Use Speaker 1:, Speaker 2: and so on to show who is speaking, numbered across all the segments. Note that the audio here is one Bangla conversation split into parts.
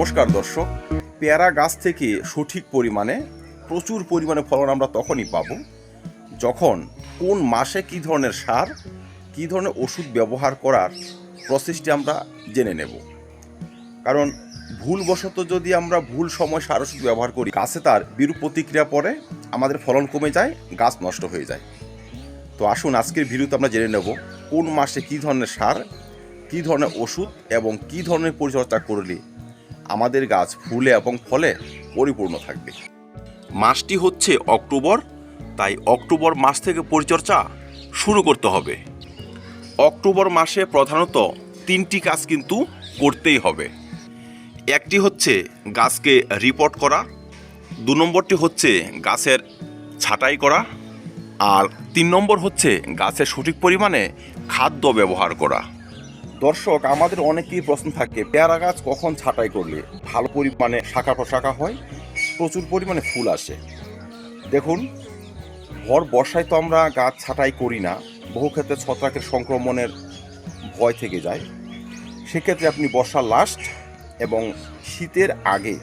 Speaker 1: নমস্কার দর্শক। পেয়ারা গাছ থেকে সঠিক পরিমাণে, প্রচুর পরিমাণে ফলন আমরা তখনই পাবো যখন কোন মাসে কী ধরনের সার, কী ধরনের ওষুধ ব্যবহার করার প্রসেসটি আমরা জেনে নেব। কারণ ভুলবশত যদি আমরা ভুল সময় সার ওষুধ ব্যবহার করি, গাছে তার বিরূপ প্রতিক্রিয়া পরে আমাদের ফলন কমে যায়, গাছ নষ্ট হয়ে যায়। তো আসুন আজকের ভিডিওতে আমরা জেনে নেব কোন মাসে কী ধরনের সার, কী ধরনের ওষুধ এবং কী ধরনের পরিচর্যা করলে আমাদের গাছ ফুলে এবং ফলে পরিপূর্ণ থাকবে। মাসটি হচ্ছে অক্টোবর, তাই অক্টোবর মাস থেকে পরিচর্যা শুরু করতে হবে। অক্টোবর মাসে প্রধানত তিনটি কাজ কিন্তু করতেই হবে। একটি হচ্ছে গাছকে রিপোর্ট করা, দু নম্বরটি হচ্ছে গাছের ছাঁটাই করা, আর তিন নম্বর হচ্ছে গাছের সঠিক পরিমাণে খাদ্য ব্যবহার করা। দর্শক, আমাদের অনেকেই প্রশ্ন থাকে, পেয়ারা গাছ কখন ছাঁটাই করলে ভালো পরিমাণে শাখা প্রশাখা হয়? প্রচুর পরিমাণে ফুল আসে। দেখুন ভর বর্ষায় তো আমরা গাছ ছাঁটাই করি না, বহু ক্ষেত্রে ছত্রাকের সংক্রমণের ভয় থেকে যায়। সেক্ষেত্রে আপনি বর্ষার লাস্ট এবং শীতের আগে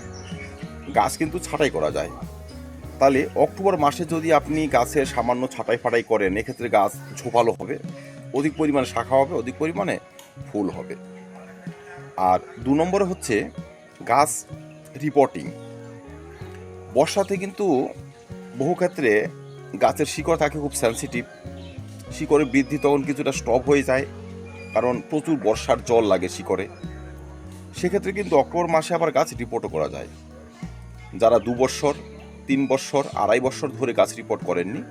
Speaker 1: গাছ কিন্তু ছাঁটাই করা যায়। তাহলে অক্টোবর মাসে যদি আপনি গাছের সামান্য ছাঁটাই ফাটাই করেন, এক্ষেত্রে গাছ ঝোপালো হবে, অধিক পরিমাণে শাখা হবে, অধিক পরিমাণে ফুল হবে। আর দু নম্বরে হচ্ছে গাছ রিপোর্টিং বর্ষাতে কিন্তু বহু ক্ষেত্রে গাছের শিকড় থাকে খুব সেন্সিটিভ শিকড়ের বৃদ্ধি তখন কিছুটা স্টপ হয়ে যায়, কারণ প্রচুর বর্ষার জল লাগে শিকড়ে। সেক্ষেত্রে কিন্তু অক্টোবর মাসে আবার গাছ রিপোর্টও করা যায়। যারা দু বছর তিন বছর আড়াই বছর ধরে গাছ রিপোর্ট করেননি,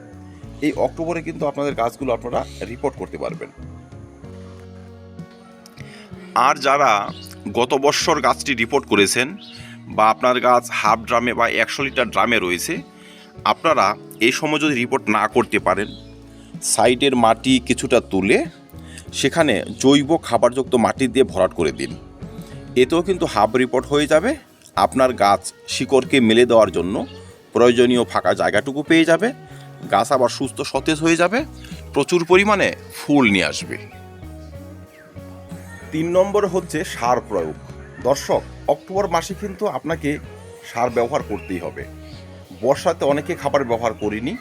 Speaker 1: এই অক্টোবরে কিন্তু আপনাদের গাছগুলো আপনারা রিপোর্ট করতে পারবেন। আর যারা গত বছর গাছটি রিপোর্ট করেছেন বা আপনার গাছ হাফ ড্রামে বা একশো লিটার ড্রামে রয়েছে, আপনারা এই সময় যদি রিপোর্ট না করতে পারেন সাইডের মাটি কিছুটা তুলে সেখানে জৈব খাবারযুক্ত মাটি দিয়ে ভরাট করে দিন। এতেও কিন্তু হাফ রিপোর্ট হয়ে যাবে, আপনার গাছ শিকড়কে মেলে দেওয়ার জন্য প্রয়োজনীয় ফাঁকা জায়গাটুকু পেয়ে যাবে, গাছ আবার সুস্থ সতেজ হয়ে যাবে, প্রচুর পরিমাণে ফুল নিয়ে আসবে। তিন নম্বর হচ্ছে সার প্রয়োগ। দর্শক, অক্টোবর মাসে কিন্তু আপনাকে সার ব্যবহার করতেই হবে। বর্ষাতে অনেকে খাবার ব্যবহার করিনি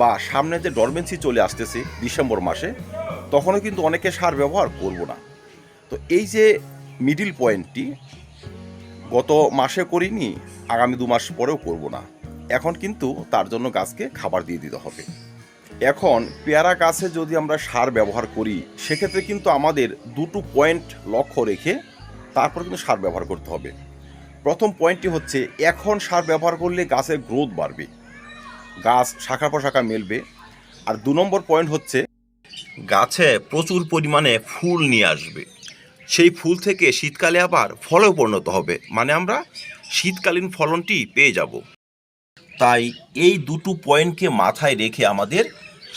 Speaker 1: বা সামনে যে ডরমেন্সি চলে আসতেছে ডিসেম্বর মাসে, তখনও কিন্তু অনেকে সার ব্যবহার করব না। তো এই যে মিডিল পয়েন্টটি গত মাসে করিনি, আগামী দু মাস পরেও করব না। এখন কিন্তু তার জন্য গাছকে খাবার দিয়ে দিতে হবে। এখন পেয়ারা গাছে যদি আমরা সার ব্যবহার করি, সেক্ষেত্রে কিন্তু আমাদের দুটো পয়েন্ট লক্ষ্য রেখে তারপর কিন্তু সার ব্যবহার করতে হবে। প্রথম পয়েন্টটি হচ্ছে, এখন সার ব্যবহার করলে গাছের গ্রোথ বাড়বে, গাছ শাখা প্রশাখা মেলবে। আর দু নম্বর পয়েন্ট হচ্ছে, গাছে প্রচুর পরিমাণে ফুল নিয়ে আসবে। সেই ফুল থেকে শীতকালে আবার ফলেও পরিণত হবে মানে আমরা শীতকালীন ফলনটি পেয়ে যাব। তাই এই দুটো পয়েন্টকে মাথায় রেখে আমাদের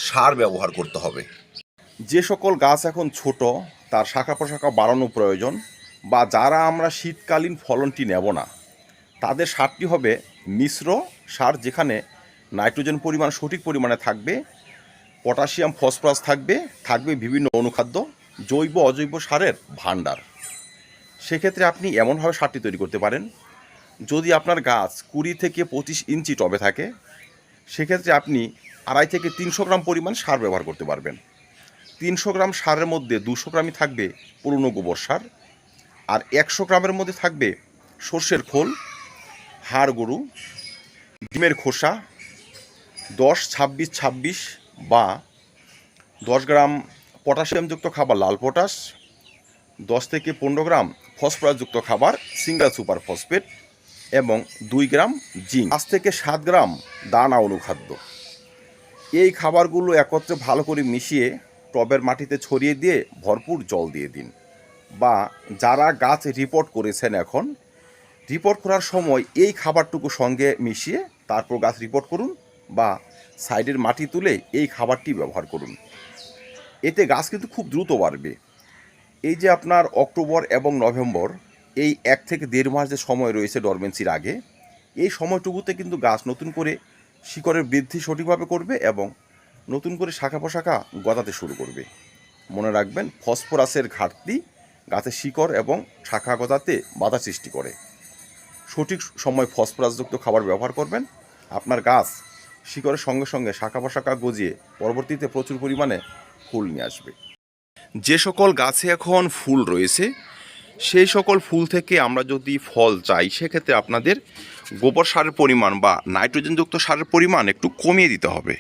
Speaker 1: সার ব্যবহার করতে হবে। যে সকল গাছ এখন ছোট, তার শাখা প্রশাখা বাড়ানো প্রয়োজন বা যারা আমরা শীতকালীন ফলনটি নেব না, তাদের সারটি হবে মিশ্র সার যেখানে নাইট্রোজেন পরিমাণ সঠিক পরিমাণে থাকবে, পটাশিয়াম, ফসফরাস থাকবে থাকবে বিভিন্ন অনুখাদ্য, জৈব, অজৈব সারের ভাণ্ডার। সেক্ষেত্রে আপনি এমনভাবে সারটি তৈরি করতে পারেন, যদি আপনার গাছ কুড়ি থেকে পঁচিশ ইঞ্চি টবে থাকে, সেক্ষেত্রে আপনি আড়াই থেকে তিনশো গ্রাম পরিমাণ সার ব্যবহার করতে পারবেন। তিনশো গ্রাম সারের মধ্যে দুশো গ্রামই থাকবে পুরনো গোবর সার আর একশো গ্রামের মধ্যে থাকবে সর্ষের খোল, হাড় গরু, ডিমের খোসা, দশ, ছাব্বিশ ছাব্বিশ বা দশ গ্রাম পটাশিয়ামযুক্ত খাবার লাল পটাশ, দশ থেকে পনেরো গ্রাম ফসফরাসযুক্ত খাবার সিঙ্গেল সুপার ফসফেট এবং দুই গ্রাম জিঙ্ক। পাঁচ থেকে সাত গ্রাম দানা অনুখাদ্য। এই খাবারগুলো একত্রে ভালো করে মিশিয়ে টবের মাটিতে ছড়িয়ে দিয়ে ভরপুর জল দিয়ে দিন। বা যারা গাছ রিপোর্ট করেছেন এখন রিপোর্ট করার সময় এই খাবারটুকু সঙ্গে মিশিয়ে তারপর গাছ রিপোর্ট করুন বা সাইডের মাটি তুলে এই খাবারটি ব্যবহার করুন। এতে গাছ কিন্তু খুব দ্রুত বাড়বে। এই যে আপনার অক্টোবর এবং নভেম্বর, এই এক থেকে দেড় মাস যে সময় রয়েছে ডরমেন্সির আগে, এই সময়টুকুতে কিন্তু গাছ নতুন করে শিকড়ের বৃদ্ধি সঠিকভাবে করবে এবং নতুন করে শাখা পোশাখা গজাতে শুরু করবে। মনে রাখবেন, ফসফরাসের ঘাটতি গাছের শিকড় এবং শাখা গজাতে বাধা সৃষ্টি করে। সঠিক সময় ফসফরাসযুক্ত খাবার ব্যবহার করবেন। আপনার গাছ শিকড়ের সঙ্গে সঙ্গে শাখা প্রশাখা গজিয়ে পরবর্তীতে প্রচুর পরিমাণে ফুল নিয়ে আসবে। যে সকল গাছে এখন ফুল রয়েছে সেই সকল ফুল থেকে আমরা যদি ফল চাই, সেক্ষেত্রে আপনাদের গোবর সারের পরিমাণ বা নাইট্রোজেনযুক্ত সারের পরিমাণ একটু কমিয়ে দিতে হবে।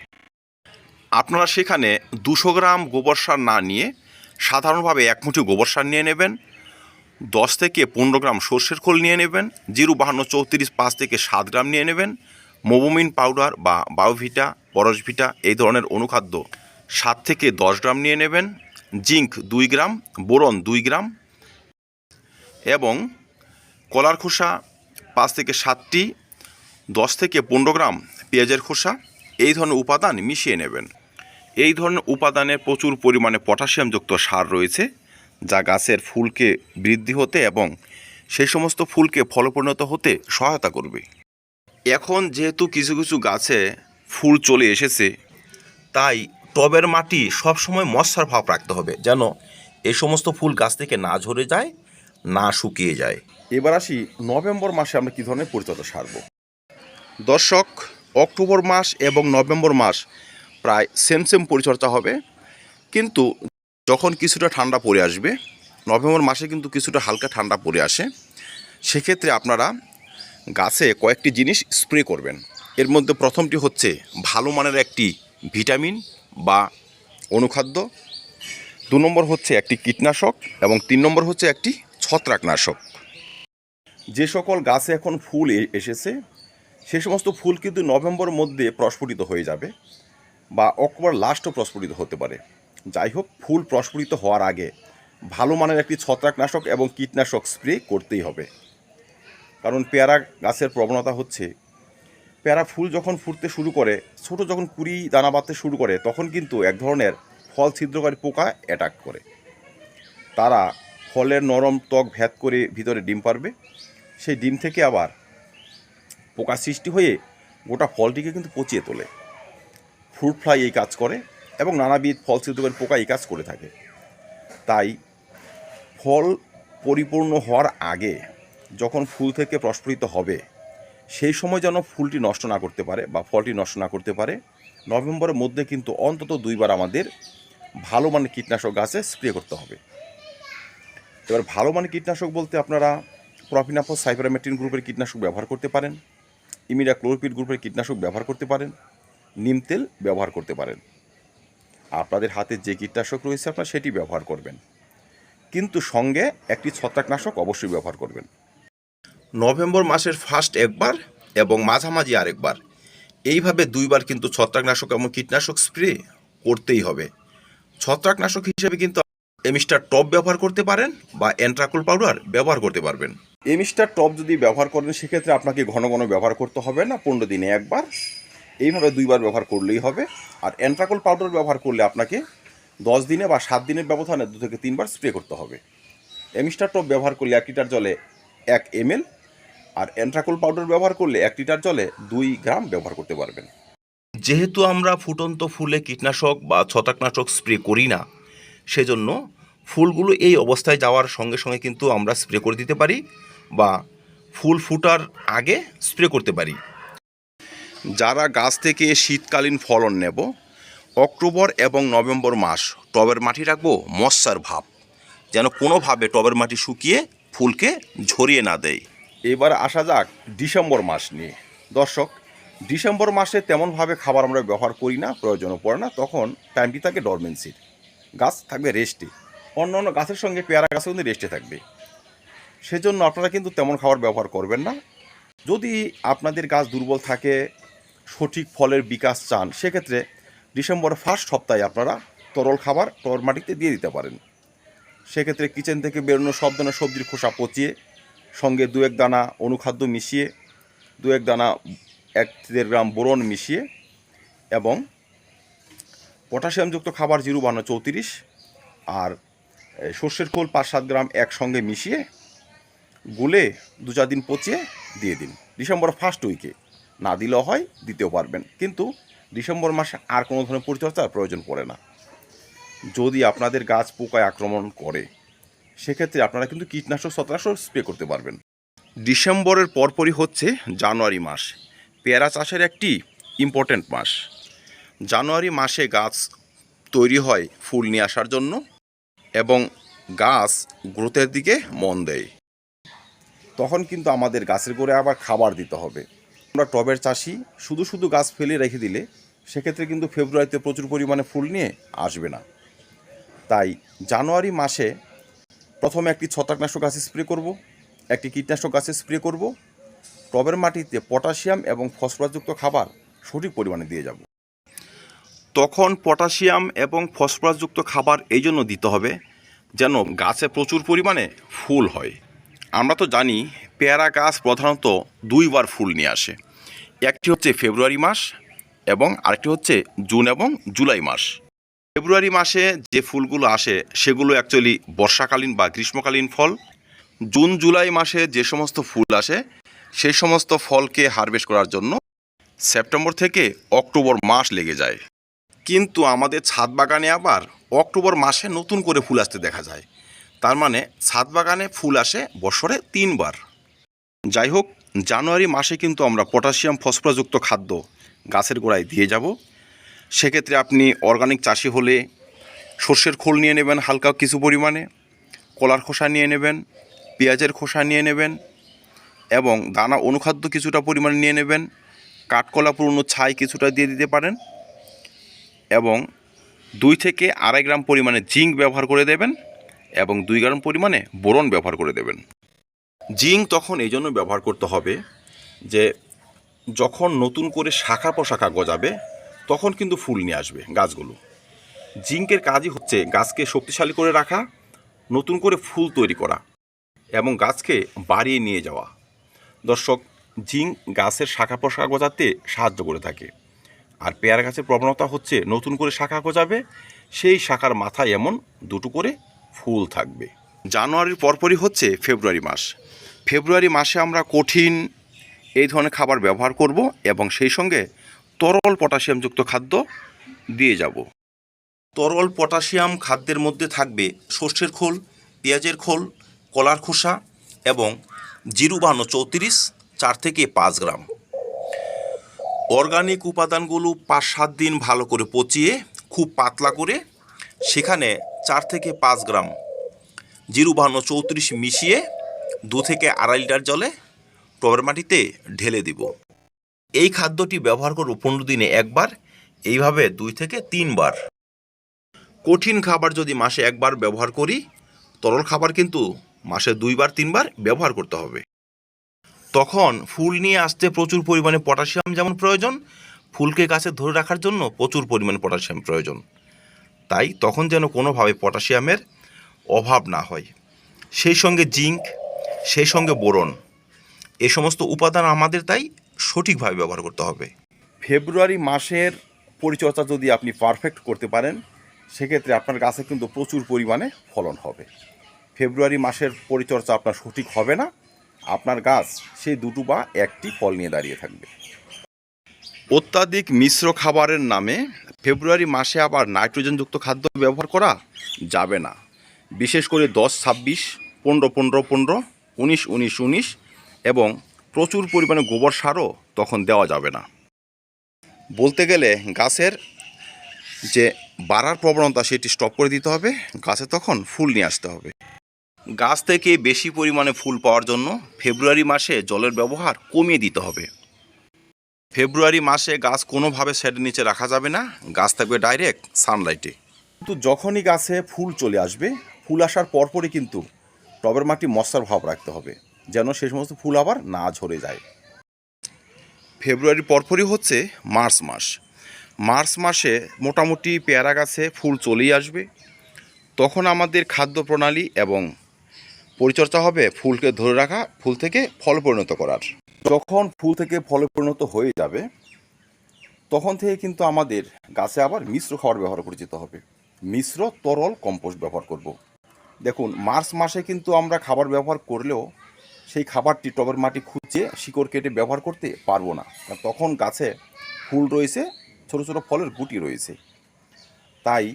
Speaker 1: আপনারা সেখানে দুশো গ্রাম গোবর সার না নিয়ে সাধারণভাবে এক মুঠি গোবর সার নিয়ে নেবেন, দশ থেকে পনেরো গ্রাম সর্ষের খোল নিয়ে নেবেন, জিরো বাহান্ন চৌত্রিশ পাঁচ থেকে সাত গ্রাম নিয়ে নেবেন, মোবোমিন পাউডার বা বায়োভিটা, পরশভিটা এই ধরনের অনুখাদ্য সাত থেকে দশ গ্রাম নিয়ে নেবেন, জিঙ্ক দুই গ্রাম, বোরন দুই গ্রাম এবং কলার খোসা পাঁচ থেকে সাতটি, দশ থেকে পনেরো গ্রাম পেঁয়াজের খোসা, এই ধরনের উপাদান মিশিয়ে নেবেন। এই ধরনের উপাদানে প্রচুর পরিমাণে পটাশিয়ামযুক্ত সার রয়েছে, যা গাছের ফুলকে বৃদ্ধি হতে এবং সেই সমস্ত ফুলকে ফলপরিণত হতে সহায়তা করবে। এখন যেহেতু কিছু কিছু গাছে ফুল চলে এসেছে, তাই টবের মাটি সবসময় মশার ভাব রাখতে হবে, যেন এই সমস্ত ফুল গাছ থেকে না ঝরে যায় না শুকিয়ে যায়। এবার আসি নভেম্বর মাসে আমরা কী ধরনের পরিচর্যা সারব? দর্শক, অক্টোবর মাস এবং নভেম্বর মাস প্রায় সেম সেম পরিচর্যা হবে। কিন্তু যখন কিছুটা ঠান্ডা পড়ে আসবে, নভেম্বর মাসে কিন্তু কিছুটা হালকা ঠান্ডা পড়ে আসে, সেক্ষেত্রে আপনারা গাছে কয়েকটি জিনিস স্প্রে করবেন। এর মধ্যে প্রথমটি হচ্ছে ভালো মানের একটি ভিটামিন বা অনুখাদ্য, দু নম্বর হচ্ছে একটি কীটনাশক এবং তিন নম্বর হচ্ছে একটি ছত্রাকনাশক। যে সকল গাছে এখন ফুল এসেছে, সে সমস্ত ফুল কিন্তু নভেম্বর মধ্যে প্রস্ফুটিত হয়ে যাবে বা অক্টোবর লাস্টও প্রস্ফুটিত হতে পারে। যাই হোক, ফুল প্রস্ফুটিত হওয়ার আগে ভালো মানের একটি ছত্রাকনাশক এবং কীটনাশক স্প্রে করতেই হবে। কারণ পেয়ারা গাছের প্রবণতা হচ্ছে, পেয়ারা ফুল যখন ফুটতে শুরু করে, ছোট যখন কুড়ি দানা বাঁধতে শুরু করে, তখন কিন্তু এক ধরনের ফল ছিদ্রকারী পোকা অ্যাটাক করে। তারা ফলের নরম ত্বক ভেদ করে ভিতরে ডিম পারবে, সেই ডিম থেকে আবার পোকা সৃষ্টি হয়ে গোটা ফলটিকে কিন্তু পচিয়ে তোলে। ফ্রুট ফ্লাই এই কাজ করে এবং নানাবিধ ফল ছিদ্রকারী পোকা এই কাজ করে থাকে। তাই ফল পরিপূর্ণ হওয়ার আগে যখন ফুল থেকে প্রস্ফুটিত হবে, সেই সময় যেন ফুলটি নষ্ট না করতে পারে বা ফলটি নষ্ট না করতে পারে, নভেম্বরের মধ্যে কিন্তু অন্তত দুইবার আমাদের ভালো মানের কীটনাশক গাছে স্প্রে করতে হবে। এবার ভালো মানের কীটনাশক বলতে আপনারা প্রফিনাফস সাইপারামেটিন গ্রুপের কীটনাশক ব্যবহার করতে পারেন ইমিডা ক্লোরোপিড গ্রুপের কীটনাশক ব্যবহার করতে পারেন, নিম তেল ব্যবহার করতে পারেন। আপনাদের হাতে যে কীটনাশক রয়েছে আপনারা সেটি ব্যবহার করবেন। কিন্তু সঙ্গে একটি ছত্রাকনাশক অবশ্যই ব্যবহার করবেন। নভেম্বর মাসের ফার্স্ট একবার এবং মাঝামাঝি আরেকবার। এইভাবে দুইবার কিন্তু ছত্রাকনাশক এবং কীটনাশক স্প্রে করতেই হবে। ছত্রাকনাশক হিসেবে কিন্তু এমিস্টার টপ ব্যবহার করতে পারেন বা অ্যান্ট্রাকুল পাউডার ব্যবহার করতে পারবেন। এমিস্টার টপ যদি ব্যবহার করেন সেক্ষেত্রে আপনাকে ঘন ঘন ব্যবহার করতে হবে না পনেরো দিনে একবার। এইভাবে দুইবার ব্যবহার করলেই হবে। আর অ্যান্ট্রাকুল পাউডার ব্যবহার করলে আপনাকে দশ দিনে বা সাত দিনের ব্যবধানে দু থেকে তিনবার স্প্রে করতে হবে। এমিস্টার টপ ব্যবহার করলে এক লিটার জলে এক এমএল আর অ্যান্ট্রাকুল পাউডার ব্যবহার করলে এক লিটার জলে দুই গ্রাম ব্যবহার করতে পারবেন। যেহেতু আমরা ফুটন্ত ফুলে কীটনাশক বা ছত্রাকনাশক স্প্রে করি না সেজন্য ফুলগুলো এই অবস্থায় যাওয়ার সঙ্গে সঙ্গে কিন্তু আমরা স্প্রে করে দিতে পারি বা ফুল ফুটার আগে স্প্রে করতে পারি। যারা গাছ থেকে শীতকালীন ফলন নেব, অক্টোবর এবং নভেম্বর মাস টবের মাটি রাখব মশার ভাব, যেন কোনোভাবে টবের মাটি শুকিয়ে ফুলকে ঝরিয়ে না দেয়। এবার আসা যাক ডিসেম্বর মাস নিয়ে। দর্শক, ডিসেম্বর মাসে তেমনভাবে খাবার আমরা ব্যবহার করি না প্রয়োজনও পড়ে না, তখন টাইমটি থাকে ডরমেন্সির গাছ থাকবে রেস্টে অন্য অন্য গাছের সঙ্গে পেয়ারা গাছও কিন্তু রেস্টে থাকবে। সেজন্য আপনারা কিন্তু তেমন খাবার ব্যবহার করবেন না। যদি আপনাদের গাছ দুর্বল থাকে, সঠিক ফলের বিকাশ চান, সেক্ষেত্রে ডিসেম্বরের ফার্স্ট সপ্তাহে আপনারা তরল খাবার তরল মাটিতে দিয়ে দিতে পারেন। সেক্ষেত্রে কিচেন থেকে বেরোনো সব ধরনের সবজির খোসা পচিয়ে, সঙ্গে দু এক দানা অনুখাদ্য মিশিয়ে, দু এক দানা এক দেড় গ্রাম বোরন মিশিয়ে এবং পটাশিয়ামযুক্ত খাবার জিরো বান্ন চৌত্রিশ আর সর্ষের খোল পাঁচ সাত গ্রাম একসঙ্গে মিশিয়ে গুলে দু চার দিন পচিয়ে দিয়ে দিন। ডিসেম্বর ফার্স্ট উইকে না দিলেও হয়, দিতেও পারবেন। কিন্তু ডিসেম্বর মাসে আর কোনো ধরনের পরিচর্যার প্রয়োজন পড়ে না। যদি আপনাদের গাছ পোকায় আক্রমণ করে, সেক্ষেত্রে আপনারা কিন্তু কীটনাশক, ছত্রাকনাশক স্প্রে করতে পারবেন। ডিসেম্বরের পরপরই হচ্ছে জানুয়ারি মাস। পেয়ারা চাষের একটি ইম্পর্ট্যান্ট মাস। জানুয়ারি মাসে গাছ তৈরি হয় ফুল নিয়ে আসার জন্য। গাছ গ্রোথের দিকে মন দেয়। তখন কিন্তু আমাদের গাছের গোড়ে আবার খাবার দিতে হবে। আমরা টবের চাষি, শুধু শুধু গাছ ফেলে রেখে দিলে সেক্ষেত্রে কিন্তু ফেব্রুয়ারিতে প্রচুর পরিমাণে ফুল নিয়ে আসবে না। তাই জানুয়ারি মাসে প্রথমে একটি ছত্রাকনাশক গাছে স্প্রে করব, একটি কীটনাশক গাছে স্প্রে করব, টবের মাটিতে পটাশিয়াম এবং ফসফরাসযুক্ত খাবার সঠিক পরিমাণে দিয়ে যাব। তখন পটাশিয়াম এবং ফসফরাসযুক্ত খাবার এই জন্য দিতে হবে যেন গাছে প্রচুর পরিমাণে ফুল হয়। আমরা তো জানি পেয়ারা গাছ প্রধানত দুইবার ফুল নিয়ে আসে। একটি হচ্ছে ফেব্রুয়ারি মাস এবং আরেকটি হচ্ছে জুন এবং জুলাই মাস। ফেব্রুয়ারি মাসে যে ফুলগুলো আসে সেগুলো অ্যাকচুয়ালি বর্ষাকালীন বা গ্রীষ্মকালীন ফল। জুন, জুলাই মাসে যে সমস্ত ফুল আসে সেই সমস্ত ফলকে হারভেস্ট করার জন্য সেপ্টেম্বর থেকে অক্টোবর মাস লেগে যায়। কিন্তু আমাদের ছাদ বাগানে আবার অক্টোবর মাসে নতুন করে ফুল আসতে দেখা যায়। তার মানে ছাদ বাগানে ফুল আসে বছরে তিনবার। যাই হোক, জানুয়ারি মাসে কিন্তু আমরা পটাশিয়াম ফসফরাসযুক্ত খাদ্য গাছের গোড়ায় দিয়ে যাব। সেক্ষেত্রে আপনি অর্গানিক চাষি হলে সর্ষের খোল নিয়ে নেবেন হালকা কিছু পরিমাণে, কলার খোসা নিয়ে নেবেন, পেঁয়াজের খোসা নিয়ে নেবেন এবং দানা অনুখাদ্য কিছুটা পরিমাণে নিয়ে নেবেন, কাঠকলা পুরনো ছাই কিছুটা দিয়ে দিতে পারেন। এবং দুই থেকে আড়াই গ্রাম পরিমাণে জিঙ্ক ব্যবহার করে দেবেন এবং দুই গ্রাম পরিমাণে বোরন ব্যবহার করে দেবেন। জিঙ্ক তখন এই জন্য ব্যবহার করতে হবে যে যখন নতুন করে শাখা পোশাখা গজাবে, তখন কিন্তু ফুল নিয়ে আসবে গাছগুলো। জিঙ্কের কাজই হচ্ছে গাছকে শক্তিশালী করে রাখা, নতুন করে ফুল তৈরি করা এবং গাছকে বাড়িয়ে নিয়ে যাওয়া। দর্শক, জিঙ্ক গাছের শাখা প্রশাখা গজাতে সাহায্য করে থাকে। আর পেয়ারা গাছের প্রবণতা হচ্ছে নতুন করে শাখা গজাবে সেই শাখার মাথায় এমন দুটো করে ফুল থাকবে। জানুয়ারির পরপরই হচ্ছে ফেব্রুয়ারি মাস। ফেব্রুয়ারি মাসে আমরা কঠিন এই ধরনের খাবার ব্যবহার করব এবং সেই সঙ্গে তরল পটাশিয়ামযুক্ত খাদ্য দিয়ে যাব। তরল পটাশিয়াম খাদ্যের মধ্যে থাকবে সর্ষের খোল পেঁয়াজের খোল কলার খোসা এবং জিরু চৌত্রিশ চার থেকে পাঁচ গ্রাম। অর্গানিক উপাদানগুলো পাঁচ সাত দিন ভালো করে পচিয়ে খুব পাতলা করে সেখানে চার থেকে পাঁচ গ্রাম জিরু বাহান্ন চৌত্রিশ মিশিয়ে দু থেকে আড়াই লিটার জলে টবের মাটিতে ঢেলে দিব। এই খাদ্যটি ব্যবহার করব পনেরো দিনে একবার, এইভাবে দুই থেকে তিনবার। কঠিন খাবার যদি মাসে একবার ব্যবহার করি, তরল খাবার কিন্তু মাসে দুইবার, তিনবার ব্যবহার করতে হবে। তখন ফুল নিয়ে আসতে প্রচুর পরিমাণে পটাশিয়াম যেমন প্রয়োজন, ফুলকে গাছে ধরে রাখার জন্য প্রচুর পরিমাণে পটাশিয়াম প্রয়োজন। তাই তখন যেন কোনোভাবে পটাশিয়ামের অভাব না হয়। সেই সঙ্গে জিঙ্ক, সেই সঙ্গে বোরন, এ সমস্ত উপাদান আমাদের তাই সঠিকভাবে ব্যবহার করতে হবে। ফেব্রুয়ারি মাসের পরিচর্যা যদি আপনি পারফেক্ট করতে পারেন, সেক্ষেত্রে আপনার গাছে কিন্তু প্রচুর পরিমাণে ফলন হবে। ফেব্রুয়ারি মাসের পরিচর্যা আপনার সঠিক হবে না আপনার গাছ, সেই দুটো বা একটি ফল নিয়ে দাঁড়িয়ে থাকবে। অত্যাধিক মিশ্র খাবারের নামে ফেব্রুয়ারি মাসে আবার নাইট্রোজেনযুক্ত খাদ্য ব্যবহার করা যাবে না। বিশেষ করে দশ, ছাব্বিশ, পনেরো পনেরো পনেরো, উনিশ উনিশ উনিশ এবং প্রচুর পরিমাণে গোবর সারও তখন দেওয়া যাবে না। বলতে গেলে গাছের যে বাড়ার প্রবণতা, সেটি স্টপ করে দিতে হবে। গাছে তখন ফুল নিয়ে আসতে হবে। গাছ থেকে বেশি পরিমাণে ফুল পাওয়ার জন্য ফেব্রুয়ারি মাসে জলের ব্যবহার কমিয়ে দিতে হবে। ফেব্রুয়ারি মাসে গাছ কোনোভাবে শেডের নিচে রাখা যাবে না, গাছ থাকবে ডাইরেক্ট সানলাইটে। কিন্তু যখনই গাছে ফুল চলে আসবে, ফুল আসার পরপরই কিন্তু টবের মাটি মশার ভাব রাখতে হবে, যেন সে সমস্ত ফুল আবার না ঝরে যায়। ফেব্রুয়ারি পরপরই হচ্ছে মার্চ মাস। মার্চ মাসে মোটামুটি পেয়ারা গাছে ফুল চলেই আসবে। তখন আমাদের খাদ্য প্রণালী এবং পরিচর্যা হবে ফুলকে ধরে রাখা, ফুল থেকে ফল পরিণত করার। যখন ফুল থেকে ফলে পরিণত হয়ে যাবে, তখন থেকে কিন্তু আমাদের গাছে আবার মিশ্র খাবার ব্যবহার করে যেতে হবে। মিশ্র তরল কম্পোস্ট ব্যবহার করব। দেখুন, মার্চ মাসে কিন্তু আমরা খাবার ব্যবহার করলেও সেই খাবারটি টবের মাটি খুঁজে শিকড় কেটে ব্যবহার করতে পারব না। তখন গাছে ফুল রয়েছে, ছোট ছোট ফলের গুটি রয়েছে। তাই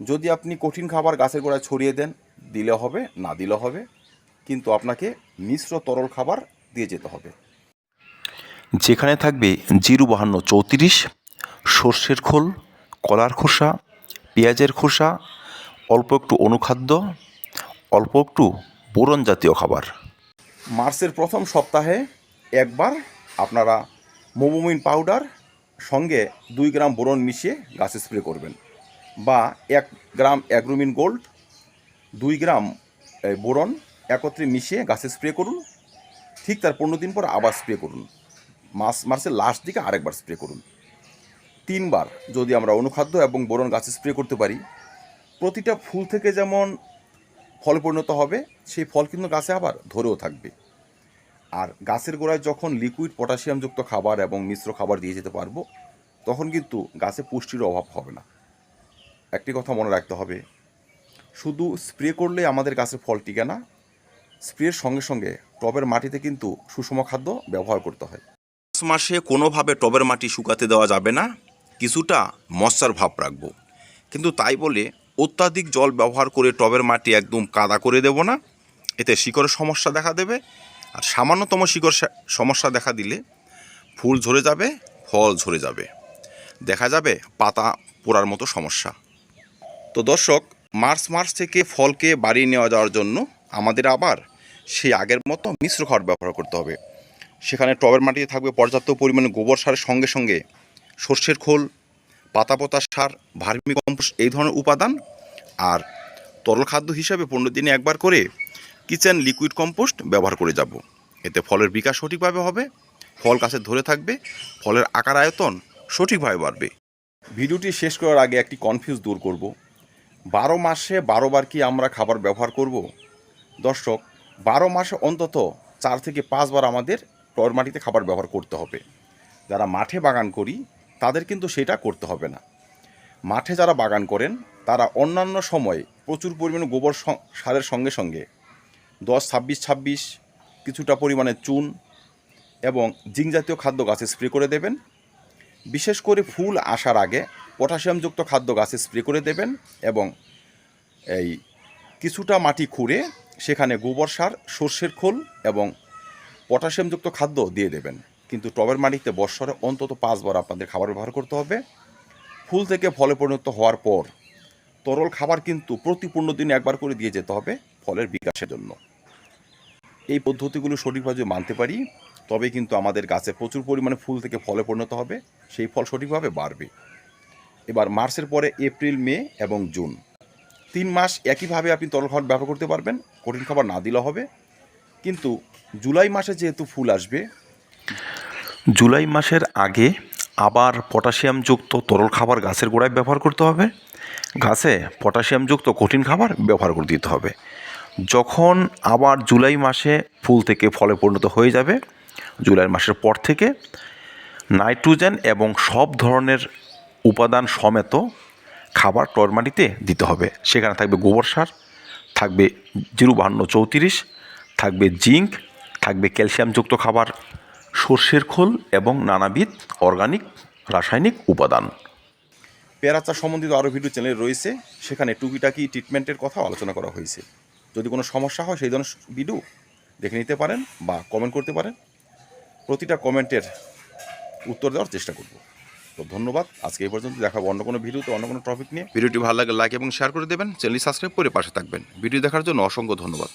Speaker 1: যদি আপনি কঠিন খাবার গাছের গোড়ায় ছড়িয়ে দেন, দিলে হবে, না দিলে হবে। কিন্তু আপনাকে মিশ্র তরল খাবার দিয়ে যেতে হবে।
Speaker 2: যেখানে থাকবে জিরো বাহান্ন চৌত্রিশ সর্ষের খোল কলার খোসা পেঁয়াজের খোসা অল্প একটু অনুখাদ্য অল্প একটু বোরন জাতীয় খাবার।
Speaker 1: মার্চের প্রথম সপ্তাহে একবার আপনারা মোমোমিন পাউডার সঙ্গে দুই গ্রাম বোরন মিশিয়ে গাছে স্প্রে করবেন বা এক গ্রাম অ্যাগ্রোমিন গোল্ড দুই গ্রাম বোরন একত্রে মিশিয়ে গাছে স্প্রে করুন। ঠিক তার পনেরো দিন পর আবার স্প্রে করুন। মাস মার্চের লাস্ট দিকে আরেকবার স্প্রে করুন। তিনবার যদি আমরা অনুখাদ্য এবং বোরন গাছে স্প্রে করতে পারি, প্রতিটা ফুল থেকে যেমন ফল পরিণত হবে, সেই ফল কিন্তু গাছে আবার ধরেও থাকবে। আর গাছের গোড়ায় যখন লিকুইড পটাশিয়ামযুক্ত খাবার এবং মিশ্র খাবার দিয়ে যেতে পারব, তখন কিন্তু গাছে পুষ্টির অভাব হবে না। একটি কথা মনে রাখতে হবে, শুধু স্প্রে করলে আমাদের গাছের ফল টিকে না স্প্রের সঙ্গে সঙ্গে টবের মাটিতে কিন্তু সুষম খাদ্য ব্যবহার করতে হয়। মাসে কোনোভাবে টবের মাটি শুকাতে দেওয়া যাবে না, কিছুটা মশার ভাব রাখব। কিন্তু তাই বলে অত্যাধিক জল ব্যবহার করে টবের মাটি একদম কাদা করে দেব না, এতে শিকড়ের সমস্যা দেখা দেবে আর সামান্যতম শিকড় সমস্যা দেখা দিলে ফুল ঝরে যাবে, ফল ঝরে যাবে। দেখা যাবে পাতা পোড়ার মতো সমস্যা। তো দর্শক, মার্চ মার্চ থেকে ফলকে বাড়িয়ে নেওয়া যাওয়ার জন্য আমাদের আবার সেই আগের মতো মিশ্র খাবার ব্যবহার করতে হবে। সেখানে টবের মাটিতে থাকবে পর্যাপ্ত পরিমাণে গোবর সারের সঙ্গে সঙ্গে সর্ষের খোল, পাতা পোতা সার, ভার্মি কম্পোস্ট এই ধরনের উপাদান আর তরল খাদ্য হিসাবে পনেরো দিনে একবার করে কিচেন লিকুইড কম্পোস্ট ব্যবহার করে যাব। এতে ফলের বিকাশ সঠিকভাবে হবে, ফল গাছে ধরে থাকবে, ফলের আকার আয়তন সঠিকভাবে বাড়বে। ভিডিওটি শেষ করার আগে একটি কনফিউজ দূর করব। বারো মাসে বারোবার কি আমরা খাবার ব্যবহার করব? দর্শক বারো মাসে অন্তত চার থেকে পাঁচবার আমাদের টর মাটিতে খাবার ব্যবহার করতে হবে। যারা মাঠে বাগান করি, তাদের কিন্তু সেটা করতে হবে না। মাঠে যারা বাগান করেন, তারা অন্যান্য সময়ে প্রচুর পরিমাণে গোবর সারের সঙ্গে সঙ্গে দশ, ছাব্বিশ ছাব্বিশ কিছুটা পরিমাণে চুন এবং জিঙ্ক জাতীয় খাদ্য গাছে স্প্রে করে দেবেন। বিশেষ করে ফুল আসার আগে পটাশিয়ামযুক্ত খাদ্য গাছে স্প্রে করে দেবেন এবং এই কিছুটা মাটি খুঁড়ে সেখানে গোবর সার, সর্ষের খোল এবং পটাশিয়ামযুক্ত খাদ্য দিয়ে দেবেন। কিন্তু টবের মাটিতে বৎসরে অন্তত পাঁচবার আপনাদের খাবার ব্যবহার করতে হবে। ফুল থেকে ফলে পরিণত হওয়ার পর তরল খাবার কিন্তু প্রতি পনেরো দিনে একবার করে দিয়ে যেতে হবে ফলের বিকাশের জন্য। এই পদ্ধতিগুলো সঠিকভাবে মানতে পারি, তবে কিন্তু আমাদের গাছে প্রচুর পরিমাণে ফুল থেকে ফলে পরিণত হবে, সেই ফল সঠিকভাবে বাড়বে। এবার মার্চের পরে এপ্রিল, মে এবং জুন। তিন মাস একইভাবে আপনি তরল খাবার ব্যবহার করতে পারবেন, কঠিন খাবার না দিলেও হবে। কিন্তু জুলাই মাসে যেহেতু ফুল আসবে,
Speaker 2: জুলাই মাসের আগে আবার পটাশিয়ামযুক্ত তরল খাবার গাছের গোড়ায় ব্যবহার করতে হবে। গাছে পটাশিয়ামযুক্ত কঠিন খাবার ব্যবহার করে দিতে হবে। যখন আবার জুলাই মাসে ফুল থেকে ফলে পরিণত হয়ে যাবে, জুলাই মাসের পর থেকে নাইট্রোজেন এবং সব ধরনের উপাদান সমেত খাবার টর মাটিতে দিতে হবে। সেখানে থাকবে গোবর সার, থাকবে জিরো বাহান্ন চৌত্রিশ, থাকবে জিঙ্ক, থাকবে ক্যালসিয়ামযুক্ত খাবার, সর্ষের খোল এবং নানাবিধ অর্গানিক, রাসায়নিক উপাদান।
Speaker 1: পেয়ারা চাষ সম্বন্ধিত আরও ভিডিও চ্যানেল রয়েছে। সেখানে টুকিটাকি ট্রিটমেন্টের কথা আলোচনা করা হয়েছে। যদি কোনো সমস্যা হয় সেই ধরনের ভিডিও দেখে নিতে পারেন বা কমেন্ট করতে পারেন। প্রতিটা কমেন্টের উত্তর দেওয়ার চেষ্টা করব। তো ধন্যবাদ। আজকে এই পর্যন্ত দেখাবো অন্য কোনো ভিডিওতে, অন্য কোনো টপিক নিয়ে। ভিডিওটি ভালো লাগে লাইক এবং শেয়ার করে দেবেন। চ্যানেলটি সাবস্ক্রাইব করে পাশে থাকবেন। ভিডিও দেখার জন্য অসংখ্য ধন্যবাদ।